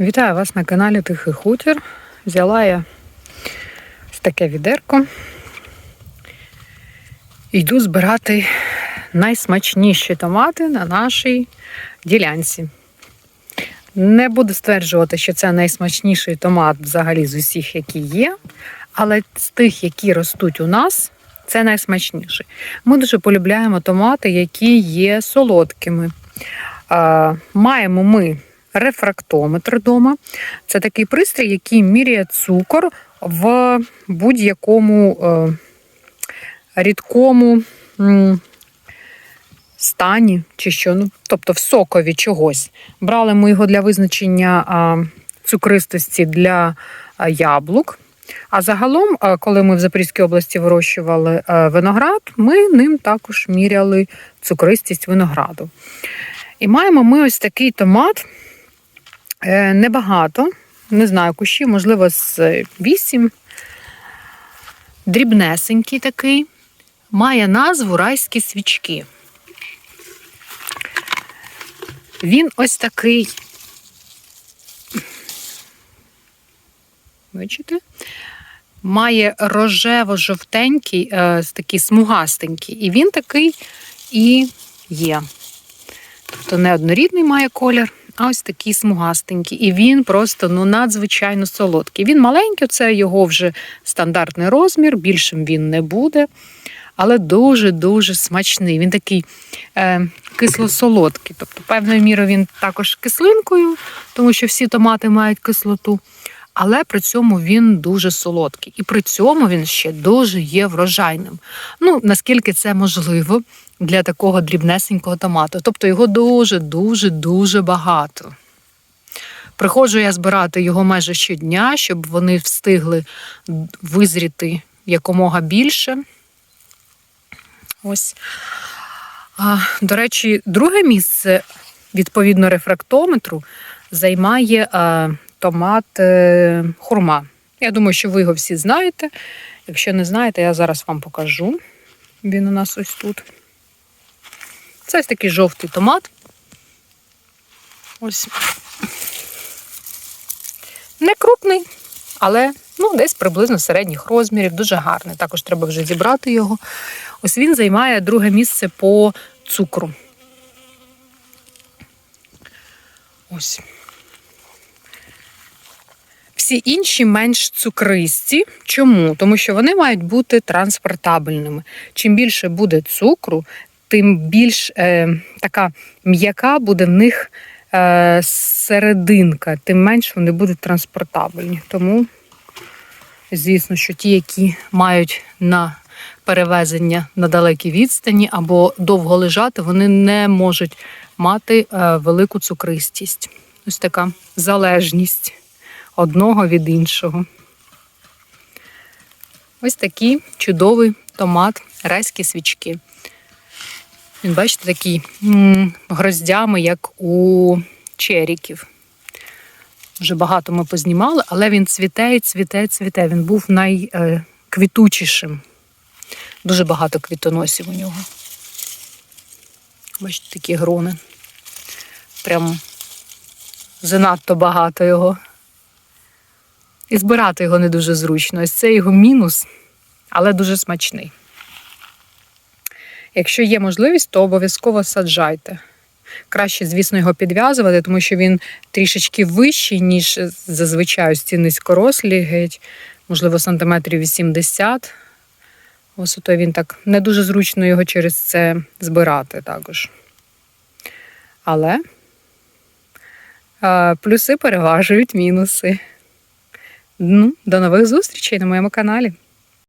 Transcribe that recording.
Вітаю вас на каналі Тихий Хутір. Взяла я ось таке відерко. Йду збирати найсмачніші томати на нашій ділянці. Не буду стверджувати, що це найсмачніший томат взагалі з усіх, які є, але з тих, які ростуть у нас, це найсмачніший. Ми дуже полюбляємо томати, які є солодкими. Маємо ми рефрактометр вдома. Це такий пристрій, який міряє цукор в будь-якому е, рідкому стані чи що, ну, тобто в сокові чогось. Брали ми його для визначення цукристості для яблук. А загалом, коли ми в Запорізькій області вирощували виноград, ми ним також міряли цукристість винограду. І маємо ми ось такий томат. Е, Небагато, не знаю, кущів, можливо, з 8. Дрібнесенький такий. Має назву райські свічки. Він ось такий. Бачите? Має рожево-жовтенький, е, такий смугастенький. І він такий і є. Тобто не однорідний має колір, ось такий смугастенький. І він просто ну, надзвичайно солодкий. Він маленький, це його вже стандартний розмір, більшим він не буде. Але дуже-дуже смачний. Він такий е, кисло-солодкий. Тобто, певною мірою він також кислинкою, тому що всі томати мають кислоту. Але при цьому він дуже солодкий. І при цьому він ще дуже є врожайним. Ну, наскільки це можливо для такого дрібнесенького томату. Тобто його дуже-дуже дуже багато. Приходжу я збирати його майже щодня, щоб вони встигли визріти якомога більше. Ось. А, До речі, друге місце відповідно рефрактометру займає а, томат е, хурма. Я думаю, що ви його всі знаєте. Якщо не знаєте, я зараз вам покажу. Він у нас ось тут. Це ось такий жовтий томат. Ось. Не крупний, але ну, десь приблизно середніх розмірів, дуже гарний. Також треба вже зібрати його. Ось він займає друге місце по цукру. Ось. Всі інші менш цукристі. Чому? Тому що вони мають бути транспортабельними. Чим більше буде цукру, тим більш е, така м'яка буде в них е, серединка, тим менш вони будуть транспортабельні. Тому, звісно, що ті, які мають на перевезення на далекій відстані або довго лежати, вони не можуть мати е, велику цукристість. Ось така залежність одного від іншого. Ось такий чудовий томат, райські свічки. Він, бачите, такий гроздями, як у черіків. Вже багато ми познімали, але він цвіте і цвіте, цвіте. Він був найквітучішим. Дуже багато квітоносів у нього. Бачите, такі грони. Прям занадто багато його. І збирати його не дуже зручно. Ось це його мінус, але дуже смачний. Якщо є можливість, то обов'язково саджайте. Краще, звісно, його підв'язувати, тому що він трішечки вищий, ніж зазвичай ці низькорослі, геть, можливо, сантиметрів 80. Висотою він так не дуже зручно його через це збирати також. Але а, плюси переважують мінуси. Ну, До нових зустрічей на моєму каналі.